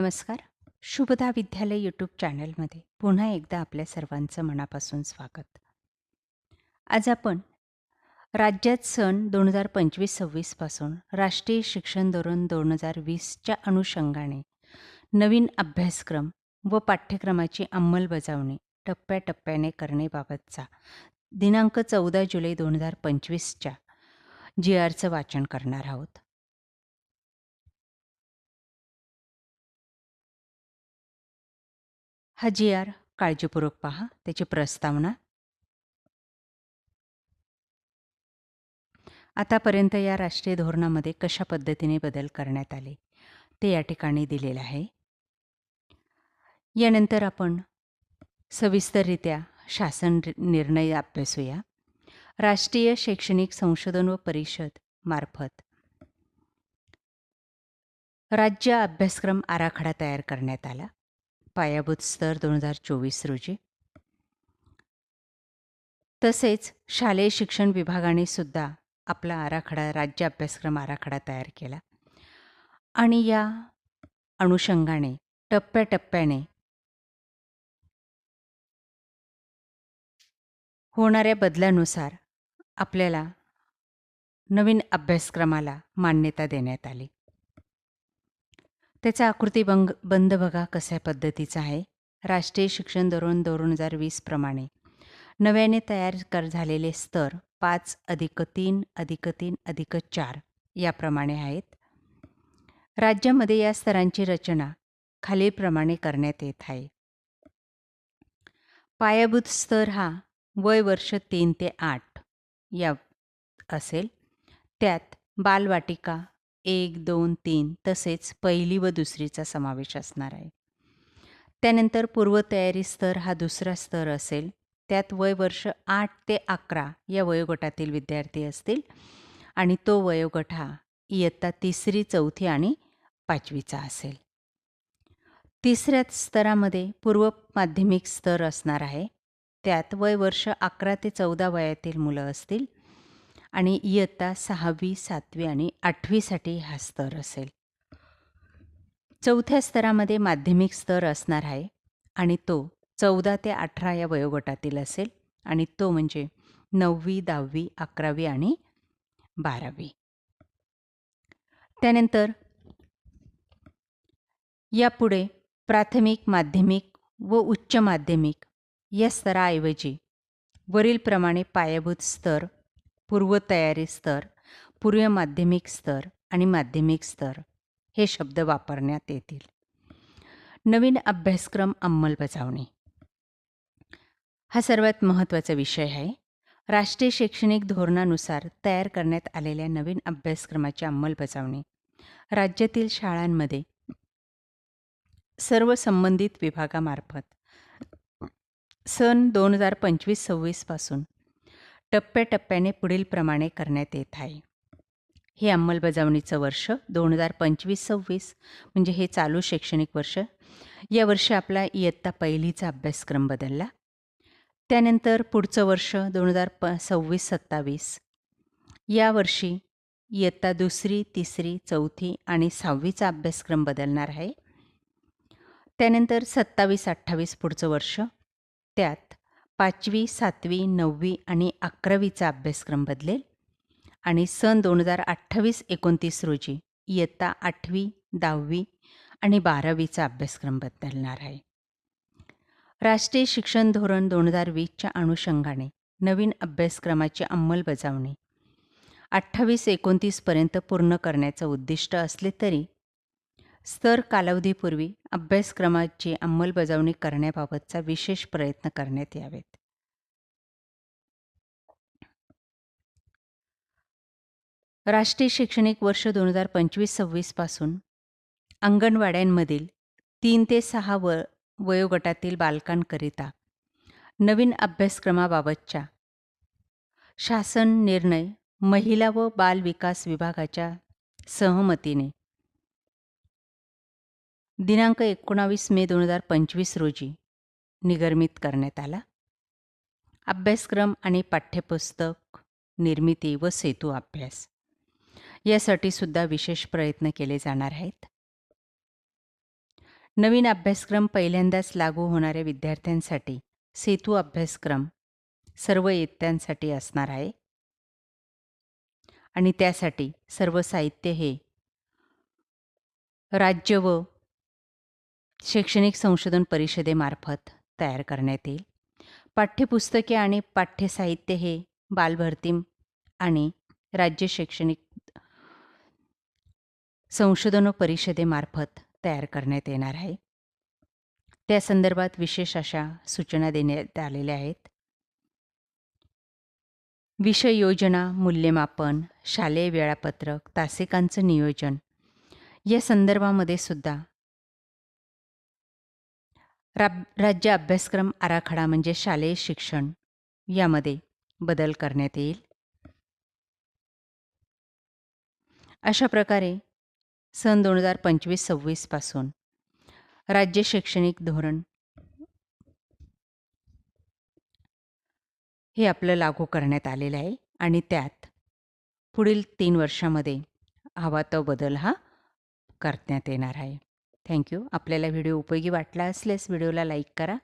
नमस्कार. शुभदा विद्यालय यूट्यूब चॅनलमध्ये पुन्हा एकदा आपल्या सर्वांचं मनापासून स्वागत. आज आपण राज्यात सण दोन हजार पंचवीस सव्वीसपासून राष्ट्रीय शिक्षण धोरण दोन हजार वीसच्या अनुषंगाने नवीन अभ्यासक्रम व पाठ्यक्रमाची अंमलबजावणी टप्प्याटप्प्याने करणेबाबतचा दिनांक चौदा जुलै दोन हजार पंचवीसच्या जी आरचं वाचन करणार आहोत. हा जी आर काळजीपूर्वक पहा त्याची प्रस्तावना आतापर्यंत या राष्ट्रीय धोरणामध्ये कशा पद्धतीने बदल करण्यात आले ते या ठिकाणी दिलेलं आहे. यानंतर आपण सविस्तररित्या शासन निर्णय अभ्यासूया. राष्ट्रीय शैक्षणिक संशोधन व परिषद मार्फत राज्य अभ्यासक्रम आराखडा तयार करण्यात आला. पायाभूत स्तर दोन हजार चोवीस रोजी. तसेच शालेय शिक्षण विभागाने सुद्धा आपला आराखडा राज्य अभ्यासक्रम आराखडा तयार केला. आणि या अनुषंगाने टप्प्याटप्प्याने होणाऱ्या बदलानुसार आपल्याला नवीन अभ्यासक्रमाला मान्यता देण्यात आली. त्याचा आकृती बंग बंद बघा कशा पद्धतीचा आहे. राष्ट्रीय शिक्षण धोरण दोन हजार वीसप्रमाणे नव्याने तयार कर झालेले स्तर पाच अधिक तीन अधिक तीन अधिक चार याप्रमाणे आहेत. राज्यामध्ये या स्तरांची रचना खालीलप्रमाणे करण्यात येत आहे. पायाभूत स्तर हा वय वर्ष तीन ते आठ या असेल. त्यात बालवाटिका एक दोन तीन तसेच पहिली व दुसरीचा समावेश असणार आहे. त्यानंतर पूर्वतयारी स्तर हा दुसरा स्तर असेल. त्यात वय वर्ष आठ ते अकरा या वयोगटातील विद्यार्थी असतील आणि तो वयोगट हा इयत्ता तिसरी चौथी आणि पाचवीचा असेल. तिसऱ्या स्तरामध्ये पूर्व माध्यमिक स्तर असणार आहे. त्यात वय वर्ष अकरा ते चौदा वयातील मुलं असतील. आणि इयत्ता सहावी सातवी आणि आठवीसाठी हा स्तर असेल. चौथ्या स्तरामध्ये माध्यमिक स्तर असणार आहे आणि तो चौदा ते अठरा या वयोगटातील असेल आणि तो म्हणजे नववी दहावी अकरावी आणि बारावी. त्यानंतर यापुढे प्राथमिक माध्यमिक व उच्च माध्यमिक या स्तराऐवजी वरीलप्रमाणे पायाभूत स्तर पूर्वतयारी स्तर पूर्व माध्यमिक स्तर आणि माध्यमिक स्तर हे शब्द वापरण्यात येतील. नवीन अभ्यासक्रम अंमलबजावणी. हा सर्वात महत्त्वाचा विषय आहे. राष्ट्रीय शैक्षणिक धोरणानुसार तयार करण्यात आलेल्या नवीन अभ्यासक्रमाची अंमलबजावणी. राज्यातील शाळांमध्ये सर्व संबंधित विभागामार्फत सन दोन हजार पंचवीस सव्वीसपासून टप्प्याटप्प्याने पुढीलप्रमाणे करण्यात येत आहे. हे अंमलबजावणीचं वर्ष दोन हजार पंचवीस सव्वीस म्हणजे हे चालू शैक्षणिक वर्ष. या वर्षी आपला इयत्ता पहिलीचा अभ्यासक्रम बदलला. त्यानंतर पुढचं वर्ष दोन हजार प सव्वीस सत्तावीस. या वर्षी इयत्ता दुसरी तिसरी चौथी आणि सहावीचा अभ्यासक्रम बदलणार आहे. त्यानंतर सत्तावीस अठ्ठावीस पुढचं वर्ष. त्यात पाचवी सातवी नववी आणि अकरावीचा अभ्यासक्रम बदलेल. आणि सन दोन हजार अठ्ठावीस एकोणतीस रोजी इयत्ता आठवी दहावी आणि बारावीचा अभ्यासक्रम बदलणार आहे. राष्ट्रीय शिक्षण धोरण दोन हजार वीसच्या अनुषंगाने नवीन अभ्यासक्रमाची अंमलबजावणी. अठ्ठावीस एकोणतीसपर्यंत पूर्ण करण्याचं उद्दिष्ट असले तरी स्तर कालावधीपूर्वी अभ्यासक्रमाची अंमलबजावणी करण्याबाबतचा विशेष प्रयत्न करण्यात यावेत. राष्ट्रीय शैक्षणिक वर्ष दोन हजार पंचवीस सव्वीसपासून अंगणवाड्यांमधील तीन ते सहा व वयोगटातील बालकांकरिता नवीन अभ्यासक्रमाबाबतच्या शासन निर्णय महिला व बाल विकास विभागाच्या सहमतीने दिनांक एकोणावीस मे दोन हजार पंचवीस रोजी निगर्मित करण्यात आला. अभ्यासक्रम आणि पाठ्यपुस्तक निर्मिती व सेतू अभ्यास यासाठी सुद्धा विशेष प्रयत्न केले जाणार आहेत. नवीन अभ्यासक्रम पहिल्यांदाच लागू होणाऱ्या विद्यार्थ्यांसाठी सेतू अभ्यासक्रम सर्व इयत्तांसाठी असणार आहे. आणि त्यासाठी सर्व साहित्य हे राज्य व शैक्षणिक संशोधन परिषदेमार्फत तयार करण्यात येईल. पाठ्यपुस्तके आणि पाठ्यसाहित्य हे बालभरती आणि राज्य शैक्षणिक संशोधन परिषदेमार्फत तयार करण्यात येणार आहे. त्या संदर्भात विशेष अशा सूचना देण्यात आलेल्या आहेत. विषय योजना मूल्यमापन शालेय वेळापत्रक तासिकांचं नियोजन या संदर्भामध्ये सुद्धा राज्य अभ्यासक्रम आराखडा म्हणजे शालेय शिक्षण. यामध्ये बदल करण्यात येईल. अशा प्रकारे सन दोन हजार पंचवीस सव्वीसपासून राज्य शैक्षणिक धोरण हे आपलं लागू करण्यात आलेलं आहे आणि त्यात पुढील तीन वर्षामध्ये हवा तो बदल हा करण्यात येणार आहे. थँक्यू. आपल्याला व्हिडिओ उपयोगी वाटला असल्यास व्हिडिओला लाईक करा.